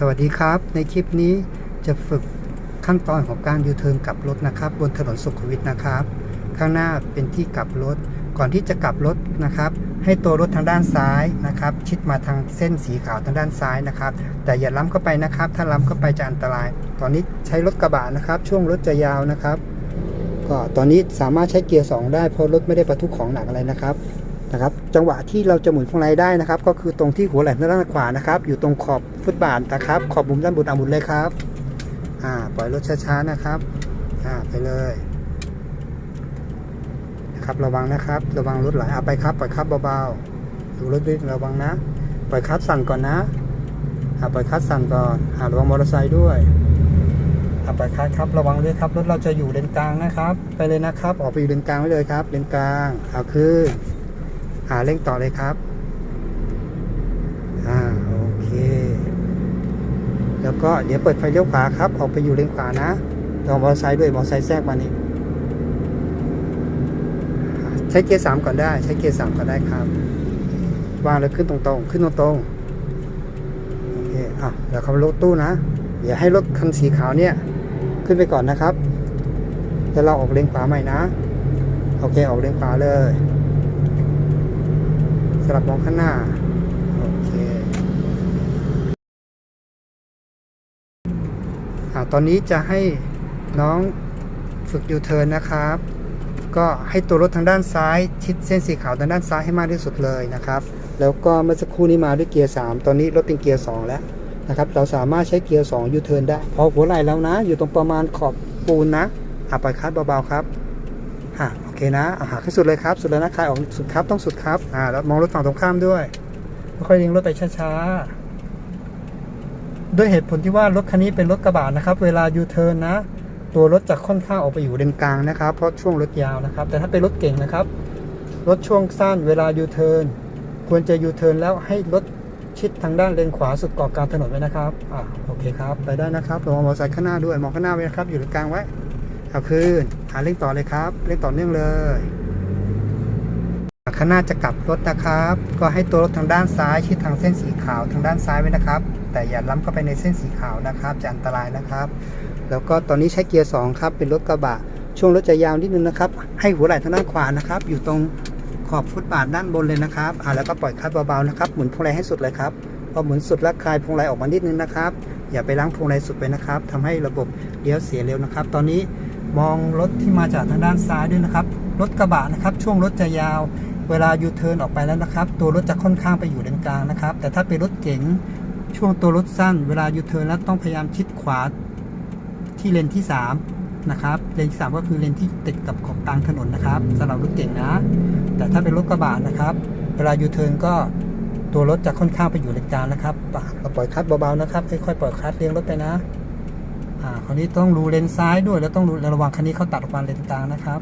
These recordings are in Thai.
สวัสดีครับ ในคลิปนี้จะฝึกขั้นตอนของการยูเทิร์นกลับรถนะครับ บนถนนสุขวิทนะครับ ข้างหน้าเป็นที่กลับรถ ก่อนที่จะกลับรถนะครับ ให้ตัวรถทางด้านซ้ายนะครับ ชิดมาทางเส้นสีขาวทางด้านซ้ายนะครับ แต่อย่าล้ำเข้าไปนะครับ ถ้าล้ำเข้าไปจะอันตราย ตอนนี้ใช้รถกระบะนะครับ ช่วงรถจะยาวนะครับ ก็ตอนนี้สามารถใช้เกียร์สองได้เพราะรถไม่ได้บรรทุกของหนักอะไรนะครับ นะครับจังหวะที่เราจะหมุนพวงมาลัยได้นะครับ ก็คือตรงที่หัวไหล่ด้านขวานะครับ อยู่ตรงขอบฟุตบาทนะครับ ขอบมุมด้านบนอาหมุนเลยครับอ่าปล่อยรถช้าๆนะครับอ่าไปเลยนะครับระวังนะครับ ระวังรถไหลเอาไปครับปล่อยครับเบาๆดูรถด้วยระวังนะ ปล่อยคลัดสั่นก่อนนะอ่าปล่อยคลัดสั่นก่อนอ่าระวังมอเตอร์ไซค์ด้วยอ่าปล่อยคัดครับระวังด้วยครับรถเราจะอยู่เลนกลางนะครับ ไปเลยนะครับ ออกไปอยู่เลนกลางไว้เลยครับเลนกลางเอาขึ้น หาเร่งต่อเลยครับ อ่าโอเค แล้วก็เดี๋ยวเปิดไฟเลี้ยวขวาครับ ออกไปอยู่เลนขวานะลองมอเตอร์ไซค์ด้วยมอเตอร์ไซค์แทรกมานี่ใช้เกียร์สามก่อนได้ ใช้เกียร์สามก่อนได้ครับ วางแล้วขึ้นตรงๆ ขึ้นตรงๆโอเคอะเดี๋ยวเขารถตู้นะ เดี๋ยวให้รถคันสีขาวเนี่ย ขึ้นไปก่อนนะครับแล้วเราออกเลนขวาใหม่นะ โอเคออกเลนขวาเลย สลับมองข้างหน้า โอเคอาตอนนี้จะให้น้องฝึกยูเทิร์นนะครับ ก็ให้ตัวรถทางด้านซ้ายชิดเส้นสีขาวทางด้านซ้ายให้มากที่สุดเลยนะครับ แล้วก็เมื่อสักครู่นี้มาด้วยเกียร์ 3 ตอนนี้รถเป็นเกียร์ 2 แล้วนะครับ เราสามารถใช้เกียร์2ยูเทิร์นได้ พอหัวไหล่แล้วนะ อยู่ตรงประมาณขอบปูนนะอะปล่อยคัดเบาๆครับอะ เคนะอะหักให้สุดเลยครับ สุดแล้วนะคลายออกสุดครับต้องสุดครับอ่าแล้วมองรถฝั่งตรงข้ามด้วยค่อยๆเลี้ยงรถไปช้าๆด้วยเหตุผลที่ว่ารถคันนี้เป็นรถกระบะนะครับ เวลายูเทิร์นนะ ตัวรถจะค่อนข้างออกไปอยู่เลนกลางนะครับ เพราะช่วงรถยาวนะครับ แต่ถ้าเป็นรถเก่งนะครับ รถช่วงสั้น เวลายูเทิร์นควรจะยูเทิร์นแล้วให้รถชิดทางด้านเลนขวาสุดเกาะกลางถนนไว้นะครับ อ่า โอเคครับ ไปได้นะครับระวังมอเตอร์ไซค์ข้างหน้าด้วย มองข้างหน้าไว้นะครับ อยู่เลนกลางไว้ เอาคืนหาเร่งต่อเลยครับเร่งต่อเนื่องเลยข้างหน้าจะกลับรถนะครับ ก็ให้ตัวรถทางด้านซ้ายชิดทางเส้นสีขาวทางด้านซ้ายไว้นะครับ แต่อย่าล้ำเข้าไปในเส้นสีขาวนะครับ จะอันตรายนะครับ แล้วก็ตอนนี้ใช้เกียร์2ครับเป็นรถกระบะ ช่วงรถจะยาวนิดนึงนะครับ ให้หัวไหล่ทางด้านขวานะครับ อยู่ตรงขอบฟุตบาทด้านบนเลยนะครับอ่าแล้วก็ปล่อยคัดเบาๆนะครับ หมุนพวงมาลัยให้สุดเลยครับพอหมุนสุดแล้วคลายพวงมาลัยออกมานิดนึงนะครับ อย่าไปล้างพวงมาลัยสุดไปนะครับทำให้ระบบเลี้ยวเสียเร็วนะครับ ตอนนี้ มองรถที่มาจากทางด้านซ้ายด้วยนะครับ รถกระบะนะครับ ช่วงรถจะยาว เวลายูเทิร์นออกไปแล้วนะครับ ตัวรถจะค่อนข้างไปอยู่เลนกลางนะครับ แต่ถ้าเป็นรถเก๋งช่วงตัวรถสั้น เวลายูเทิร์นแล้วต้องพยายามชิดขวาที่เลนที่ 3 นะครับ เลนที่ 3 ก็คือเลนที่ติดกับขอบกลางถนนนะครับสำหรับรถเก๋งนะ แต่ถ้าเป็นรถกระบะนะครับ เวลายูเทิร์นก็ตัวรถจะค่อนข้างไปอยู่เลนกลางนะครับเราปล่อยคัดเบาๆนะครับค่อยๆปล่อยคัดเลี้ยงรถไปนะ อ่าคราวนี้ต้องดูเลนซ้ายด้วย แล้วต้องดูระวังคันนี้เขาตัดออกมาเลนกลางนะครับ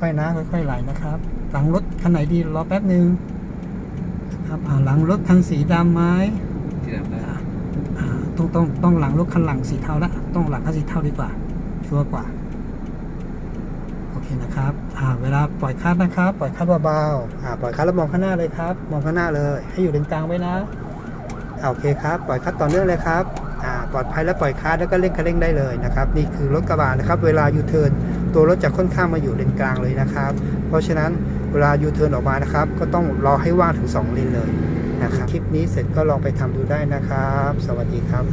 ค่อยๆนะค่อยๆไหลนะครับ หลังรถคันไหนดีรอแป๊บหนึ่งครับอ่าหลังรถคันสีดำไหมที่รับได้อ่าอ่าต้องต้องต้องหลังรถคันหลังสีเทาละต้องหลังคันสีเทาดีกว่าชัวร์กว่าโอเคนะครับอ่าเวลาปล่อยคลัดนะครับ ปล่อยคลัดเบาๆอ่าปล่อยคลัดแล้วมองข้างหน้าเลยครับ มองข้างหน้าเลย ให้อยู่เลนกลางไว้นะอ่าโอเคครับ ปล่อยคลัดต่อเนื่องเลยครับอ่า ปลอดภัยและปล่อยคาร์แล้วก็เร่งคันเร่งได้เลยนะครับ นี่คือรถกระบะนะครับ เวลายูเทิร์นตัวรถจะค่อนข้างมาอยู่เลนกลางเลยนะครับ เพราะฉะนั้นเวลายูเทิร์นออกมานะครับ ก็ต้องรอให้ว่างถึง2เลนเลยนะครับ คลิปนี้เสร็จก็ลองไปทำดูได้นะครับ สวัสดีครับ